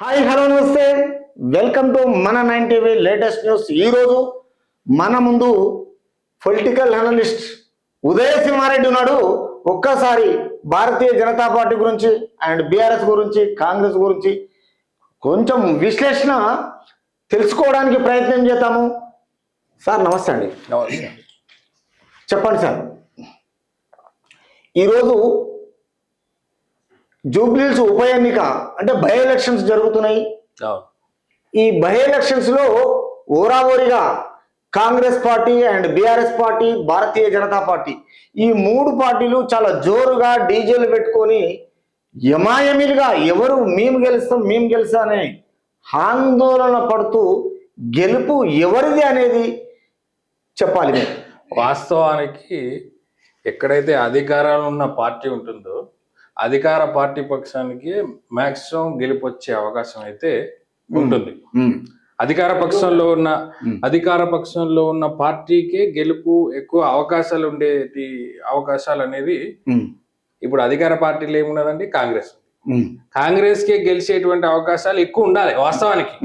Hi hello నమస్తే. Welcome to మన nine TV latest news. ఈరోజు మన ముందు పొలిటికల్ అనలిస్ట్ ఉదయ సింహారెడ్డి ఉన్నాడు. ఒక్కసారి భారతీయ జనతా పార్టీ గురించి అండ్ బీఆర్ఎస్ గురించి కాంగ్రెస్ గురించి కొంచెం విశ్లేషణ తెలుసుకోవడానికి ప్రయత్నం చేద్దాము. సార్ నమస్తే అండి. చెప్పండి సార్. ఈరోజు జూబ్లీస్ ఉప ఎన్నిక అంటే బై ఎలక్షన్స్ జరుగుతున్నాయి. ఈ బై ఎలక్షన్స్లో ఓరాఓరిగా Congress party and BRS party Bharatiya Janata Party ఈ మూడు పార్టీలు చాలా జోరుగా డీజేలు పెట్టుకొని యమాయమిలుగా ఎవరు మేము గెలుస్తాం మేము గెలుస్తాం అనే ఆందోళన పడుతూ గెలుపు ఎవరిది అనేది చెప్పాలి. వాస్తవానికి ఎక్కడైతే అధికారాలు ఉన్న పార్టీ ఉంటుందో అధికార పార్టీ పక్షానికి మాక్సిమం గెలుపొచ్చే అవకాశం అయితే ఉంటుంది. అధికార పక్షంలో ఉన్న అధికార పక్షంలో ఉన్న పార్టీకే గెలుపు ఎక్కువ అవకాశాలు ఉండేటి అవకాశాలు అనేది ఇప్పుడు అధికార పార్టీలో ఏమున్నదండి? కాంగ్రెస్. కాంగ్రెస్ కే గెలిచేటువంటి అవకాశాలు ఎక్కువ ఉండాలి వాస్తవానికి.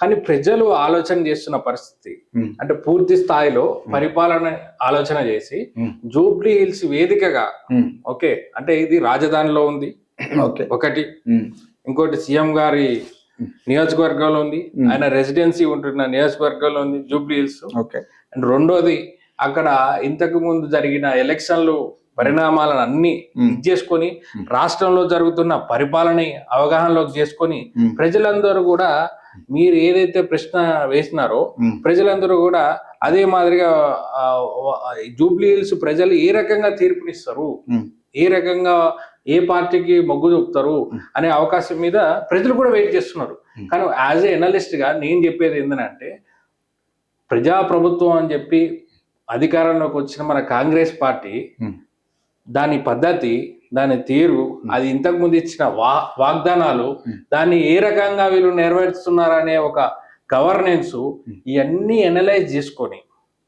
కానీ ప్రజలు ఆలోచన చేస్తున్న పరిస్థితి. అంటే పూర్తి స్థాయిలో పరిపాలన ఆలోచన చేసి జూబ్లీ హిల్స్ వేదికగా ఓకే అంటే ఇది రాజధానిలో ఉంది. ఓకే. ఒకటి. ఇంకోటి సీఎం గారి నియోజకవర్గంలో ఉంది. ఆయన రెసిడెన్సీ ఉంటున్న నియోజకవర్గంలో ఉంది జూబ్లీ హిల్స్. ఓకే. అండ్ రెండోది అక్కడ ఇంతకు ముందు జరిగిన ఎలక్షన్లు పరిణామాలను అన్ని చేసుకొని. రాష్ట్రంలో జరుగుతున్న పరిపాలన అవగాహనలోకి చేసుకొని ప్రజలందరూ కూడా మీరు ఏదైతే ప్రశ్న వేసినారో ప్రజలందరూ కూడా అదే మాదిరిగా ఆ, ఆ, జూబ్లీ హిల్స్ ప్రజలు ఏ రకంగా తీర్పునిస్తారు? ఏ రకంగా ఏ పార్టీకి మొగ్గు చూపుతారు? అనే అవకాశం మీద ప్రజలు కూడా వెయిట్ చేస్తున్నారు. కానీ యాజ్ ఏ ఎనలిస్ట్గా నేను చెప్పేది ఏంటంటే ప్రజాప్రభుత్వం అని చెప్పి అధికారంలోకి వచ్చిన మన కాంగ్రెస్ పార్టీ దాని పద్ధతి దాని తీరు అది ఇంతకు ముందు ఇచ్చిన వా వాగ్దానాలు. దాన్ని ఏ రకంగా వీళ్ళు నెరవేరుస్తున్నారనే ఒక గవర్నెన్స్ ఇవన్నీ ఎనలైజ్ చేసుకొని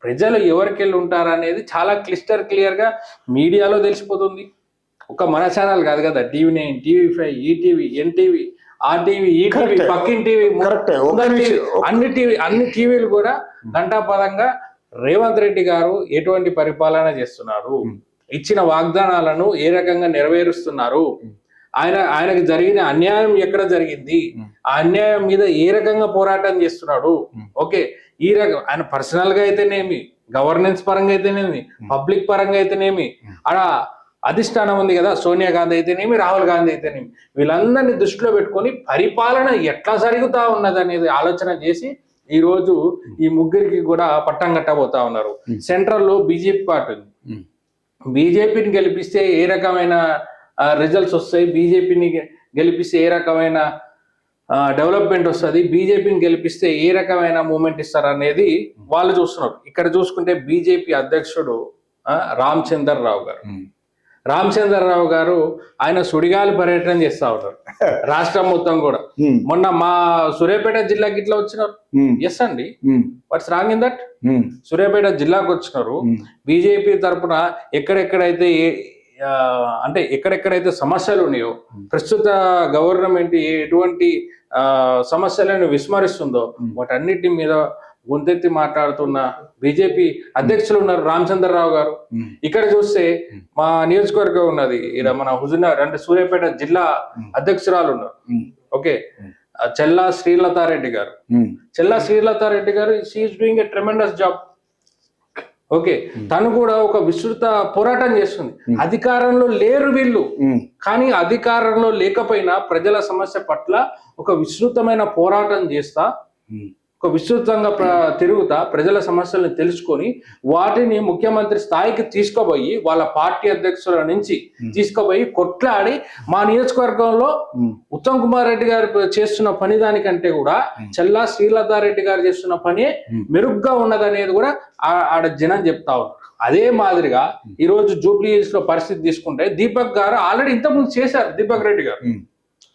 ప్రజలు ఎవరికి వెళ్ళి ఉంటారనేది చాలా క్లిస్టర్ క్లియర్గా మీడియాలో తెలిసిపోతుంది ఒక మన ఛానల్ కాదు కదా TV nine TV five ETV NTV ఆ టీవీ ఈ టీవీ Correct. పక్కిన టీవీ అన్ని టీవీ అన్ని టీవీలు కూడా ఘంటాపదంగా రేవంత్ రెడ్డి గారు ఎటువంటి పరిపాలన చేస్తున్నారు. ఇచ్చిన వాగ్దానాలను ఏ రకంగా నెరవేరుస్తున్నారు. ఆయన ఆయనకు జరిగిన అన్యాయం ఎక్కడ జరిగింది. ఆ అన్యాయం మీద ఏ రకంగా పోరాటం చేస్తున్నాడు. ఓకే ఈ రకం ఆయన పర్సనల్గా అయితేనేమి గవర్నెన్స్ పరంగా అయితేనేమి పబ్లిక్ పరంగా అయితేనేమి. ఆడ అధిష్టానం ఉంది కదా సోనియా గాంధీ అయితేనేమి రాహుల్ గాంధీ అయితేనేమి వీళ్ళందరినీ దృష్టిలో పెట్టుకొని పరిపాలన ఎట్లా జరుగుతా ఉన్నది అనేది ఆలోచన చేసి ఈ రోజు ఈ ముగ్గురికి కూడా పట్టం కట్టబోతా ఉన్నారు. సెంట్రల్లో బీజేపీ పార్టీ బీజేపీని గెలిపిస్తే ఏ రకమైన రిజల్ట్స్ వస్తాయి? బీజేపీని గెలిపిస్తే ఏ రకమైన డెవలప్మెంట్ వస్తుంది? బీజేపీని గెలిపిస్తే ఏ రకమైన మూమెంట్ ఇస్తారు అనేది వాళ్ళు చూస్తున్నారు. ఇక్కడ చూసుకుంటే బీజేపీ అధ్యక్షుడు ఆ, రామచందర్ రావు గారు ఉమ్, రామచందర్ రావు గారు ఆయన సుడిగాలి పర్యటన చేస్తా ఉన్నారు. రాష్ట్రం మొత్తం కూడా. మొన్న మా సూర్యాపేట జిల్లాకి ఇట్లా వచ్చినారు. ఎస్ అండి. What's wrong in that Suryapet జిల్లాకు వచ్చినారు. బీజేపీ తరపున ఎక్కడెక్కడైతే అంటే ఎక్కడెక్కడైతే సమస్యలు ఉన్నాయో ప్రస్తుత గవర్నమెంట్ ఎటువంటి ఆ, సమస్యలను విస్మరిస్తుందో. వాటన్నిటి మీద గొంతెత్తి మాట్లాడుతున్న బీజేపీ అధ్యక్షులు ఉన్నారు రామచంద్రరావు గారు. ఇక్కడ చూస్తే. మా నియోజకవర్గం ఉన్నది. ఇక్కడ మన హుజునగర్ అంటే సూర్యాపేట జిల్లా. అధ్యక్షురాలు ఉన్నారు. Okay. Chella Srilatha Reddy garu. Chella Srilathareddy garu she is doing a tremendous job okay. తను కూడా ఒక విస్తృత పోరాటం చేస్తుంది. అధికారంలో లేరు వీళ్ళు. కానీ అధికారంలో లేకపోయినా ప్రజల సమస్య పట్ల ఒక విస్తృతమైన పోరాటం చేస్తా. ఒక విస్తృతంగా ప్ర- తిరుగుతా ప్రజల సమస్యలను తెలుసుకొని వాటిని ముఖ్యమంత్రి స్థాయికి తీసుకుపోయి వాళ్ళ పార్టీ అధ్యక్షుల నుంచి. తీసుకుపోయి కొట్లాడి మా నియోజకవర్గంలో ఉత్తమ్ కుమార్ రెడ్డి గారు చేస్తున్న పని దానికంటే కూడా. చల్లా శ్రీలతారెడ్డి గారు చేస్తున్న పని. మెరుగ్గా ఉన్నదనేది కూడా ఆడ జనం చెప్తా ఉన్నారు అదే మాదిరిగా ఈ రోజు జూబ్లీ హిల్స్లో పరిస్థితి తీసుకుంటే దీపక్ గారు ఆల్రెడీ ఇంతకుముందు చేశారు దీపక్ రెడ్డి గారు.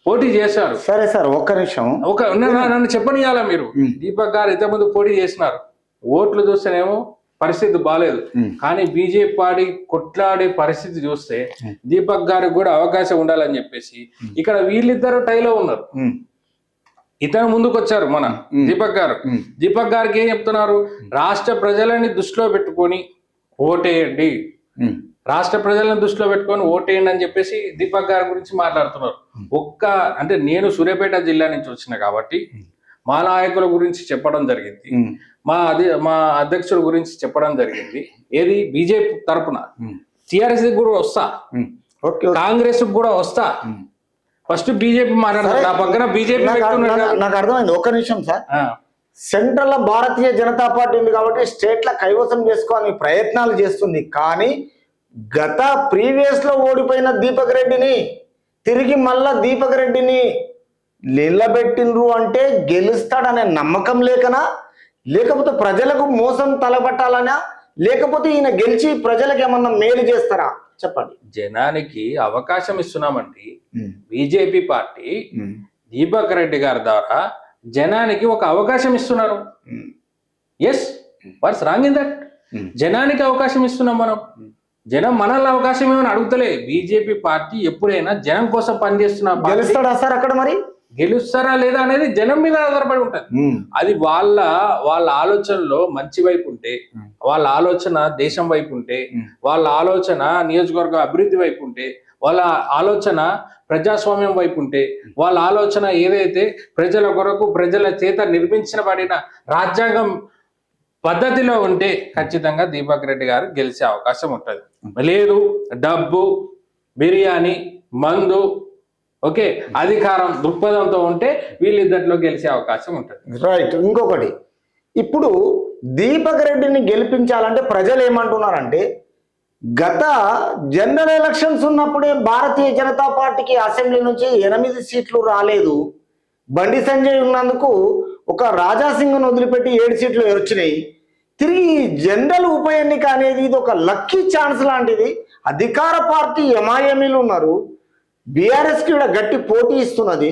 పోటీ చేశారు. సరే సార్ ఒక్క నిమిషం. ఒక నన్ను చెప్పనియాలా మీరు. దీపక్ గారు ఇంతకుముందు పోటీ చేసినారు. ఓట్లు చూస్తేనేమో పరిస్థితి బాగాలేదు కానీ బీజేపీ పార్టీ కొట్లాడే పరిస్థితి చూస్తే. దీపక్ గారికి కూడా అవకాశం ఉండాలని చెప్పేసి ఇక్కడ వీళ్ళిద్దరు టైలో ఉన్నారు. ఇతను ముందుకు వచ్చారు మన. దీపక్ గారు. దీపక్ గారికి ఏం చెప్తున్నారు? రాష్ట్ర ప్రజలని దృష్టిలో పెట్టుకొని ఓటేయండి. రాష్ట్ర ప్రజలను దృష్టిలో పెట్టుకొని ఓటేయండి అని చెప్పేసి దీపక్ గారి గురించి మాట్లాడుతున్నారు. ఒక్క అంటే నేను సూర్యాపేట జిల్లా నుంచి వచ్చిన కాబట్టి మా నాయకుల గురించి చెప్పడం జరిగింది. మా అదే మా అధ్యక్షుడి గురించి చెప్పడం జరిగింది. ఏది బీజేపీ తరపున? టిఆర్ఎస్ కూడా వస్తా. కాంగ్రెస్ కూడా వస్తా. ఫస్ట్ బీజేపీ మాట్లాడతారు నా పక్కన బీజేపీ నాకు- అర్థమైంది. ఒక్క నిమిషం sir. Central Bharatiya Janata Party ఉంది కాబట్టి స్టేట్ ల కైవసం చేసుకోవాలని ప్రయత్నాలు చేస్తుంది. కానీ గత ప్రీవియస్లో ఓడిపోయిన దీపక్ రెడ్డిని తిరిగి మళ్ళా దీపక్ రెడ్డిని నిలబెట్టినరు అంటే గెలుస్తాడనే నమ్మకం లేకనా? లేకపోతే ప్రజలకు మోసం తలబట్టాలనా? లేకపోతే ఈయన గెలిచి ప్రజలకు ఏమన్నా మేలు చేస్తారా? చెప్పండి. జనానికి అవకాశం ఇస్తున్నామండి. బీజేపీ పార్టీ దీపక్ రెడ్డి గారి ద్వారా జనానికి ఒక అవకాశం ఇస్తున్నారు. Yes what's wrong in that జనానికి అవకాశం ఇస్తున్నాం మనం. జనం మనల్ని అవకాశం ఏమైనా అడుగుతలే బీజేపీ పార్టీ ఎప్పుడైనా జనం కోసం పనిచేస్తున్న గెలుస్తాడా సార్ అక్కడ మరి గెలుస్తారా లేదా అనేది జనం మీద ఆధారపడి ఉంటది అది వాళ్ళ వాళ్ళ ఆలోచనలో మంచి వైపు ఉంటే. వాళ్ళ ఆలోచన దేశం వైపు ఉంటే. వాళ్ళ ఆలోచన నియోజకవర్గ అభివృద్ధి వైపు ఉంటే వాళ్ళ ఆలోచన ప్రజాస్వామ్యం వైపు ఉంటే వాళ్ళ ఆలోచన ఏదైతే ప్రజల కొరకు ప్రజల చేత నిర్మించబడిన రాజ్యాంగం పద్ధతిలో ఉంటే ఖచ్చితంగా దీపక్ రెడ్డి గారు గెలిచే అవకాశం ఉంటుంది. లేదు డబ్బు బిర్యానీ మందు ఓకే అధికారం దృక్పథంతో ఉంటే వీళ్ళిద్దరిలో గెలిచే అవకాశం ఉంటుంది. రైట్ ఇంకొకటి ఇప్పుడు దీపక్ రెడ్డిని గెలిపించాలంటే ప్రజలు ఏమంటున్నారంటే గత జనరల్ ఎలక్షన్స్ ఉన్నప్పుడే భారతీయ జనతా పార్టీకి అసెంబ్లీ నుంచి ఎనిమిది సీట్లు రాలేదు. బండి సంజయ్ ఉన్నందుకు ఒక రాజాసింగ్ను వదిలిపెట్టి ఏడు సీట్లు వచ్చినాయి. తిరిగి జనరల్ ఉప ఎన్నిక అనేది ఇది ఒక లక్కీ ఛాన్స్ లాంటిది. అధికార పార్టీ ఎంఐఎంఈలు ఉన్నారు. బీఆర్ఎస్కి కూడా గట్టి పోటీ ఇస్తున్నది.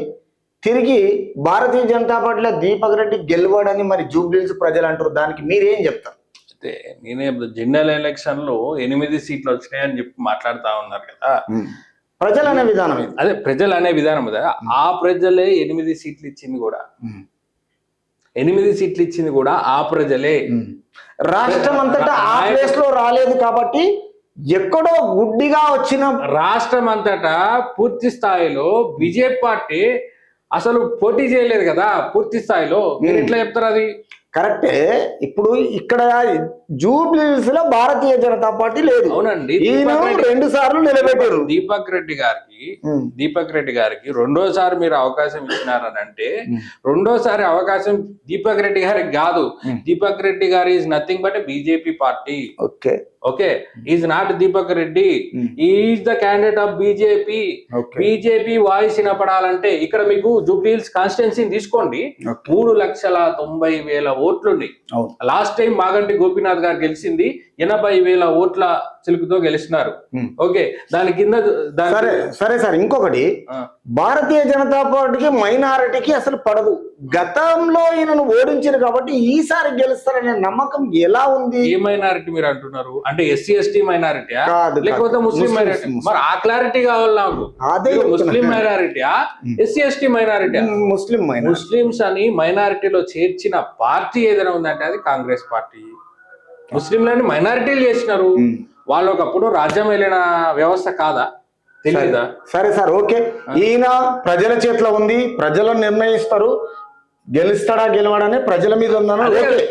తిరిగి భారతీయ జనతా పార్టీలో దీపక్ రెడ్డి గెలవడని మరి జూబ్లీస్ ప్రజలు అంటారు. దానికి మీరేం చెప్తారు? అయితే నేనే జనరల్ ఎలక్షన్లో ఎనిమిది సీట్లు వచ్చినాయని చెప్పి మాట్లాడుతా ఉన్నారు కదా. ప్రజలు అనే విధానం. అదే ప్రజలు అనే విధానం కదా. ఆ ప్రజలే ఎనిమిది సీట్లు ఇచ్చింది కూడా. ఎనిమిది సీట్లు ఇచ్చింది కూడా ఆ ప్రజలే. రాష్ట్రం అంతటా ఆ ప్లేస్లో రాలేదు కాబట్టి ఎక్కడో గుడ్డిగా వచ్చిన రాష్ట్రం అంతటా పూర్తి స్థాయిలో బీజేపీ పార్టీ అసలు పోటీ చేయలేదు కదా పూర్తి స్థాయిలో. మీరు ఎట్లా చెప్తారు అది? కరెక్టే. ఇప్పుడు ఇక్కడ జూబ్లీస్లో భారతీయ జనతా పార్టీ లేదు. అవునండి. రెండు సార్లు నిలబెట్టారు. దీపక్ రెడ్డి గారికి ఉమ్. దీపక్ రెడ్డి గారికి రెండోసారి మీరు అవకాశం ఇచ్చినారని అంటే. రెండోసారి అవకాశం దీపక్ రెడ్డి గారికి కాదు. Deepak Reddy garu is nothing but BJP party okay okay. Is not Deepak Reddy. Um. Is the candidate of BJP. BJP voice వినపడాలంటే ఇక్కడ మీకు జూబ్లీహిల్స్ కాన్స్టిట్యున్సీని తీసుకోండి. మూడు లక్షల తొంభై వేల ఓట్లున్నాయి. లాస్ట్ టైం మాగంటి గోపీనాథ్ గారు గెలిచింది ఎనభై వేల ఓట్ల చిలుకుతో గెలిచినారు. ఉమ్. ఓకే. దాని కింద సరే సరే సార్ ఇంకొకటి. భారతీయ జనతా పార్టీకి మైనారిటీకి అసలు పడదు. గతంలో ఈయనను ఓడించారు కాబట్టి ఈసారి గెలుస్తారనే నమ్మకం ఎలా ఉంది? ఏ మైనారిటీ మీరు అంటున్నారు? అంటే ఎస్సీ ఎస్టీ మైనారిటీ కాదు. లేకపోతే ముస్లిం మైనారిటీ. మరి ఆ క్లారిటీ కావాలి నాకు. అదే ముస్లిం. మైనారిటీయా? ఎస్సీ ఎస్టీ మైనారిటీ ముస్లిం మైనారిటీ. ముస్లిమ్స్ అని మైనారిటీలో చేర్చిన పార్టీ ఏదైనా ఉందంటే అది కాంగ్రెస్ పార్టీ. ముస్లింలని మైనారిటీలు చేసినారు. వాళ్ళు ఒకప్పుడు రాజ్యం వెళ్ళిన వ్యవస్థ కాదా? తెలియదా సరే సార్ ఓకే. ఈయన ప్రజల చేతిలో ఉంది ప్రజలు నిర్ణయిస్తారు. గెలుస్తాడా గెలవడనే ప్రజల మీద ఉందన్న అదే ఓకే.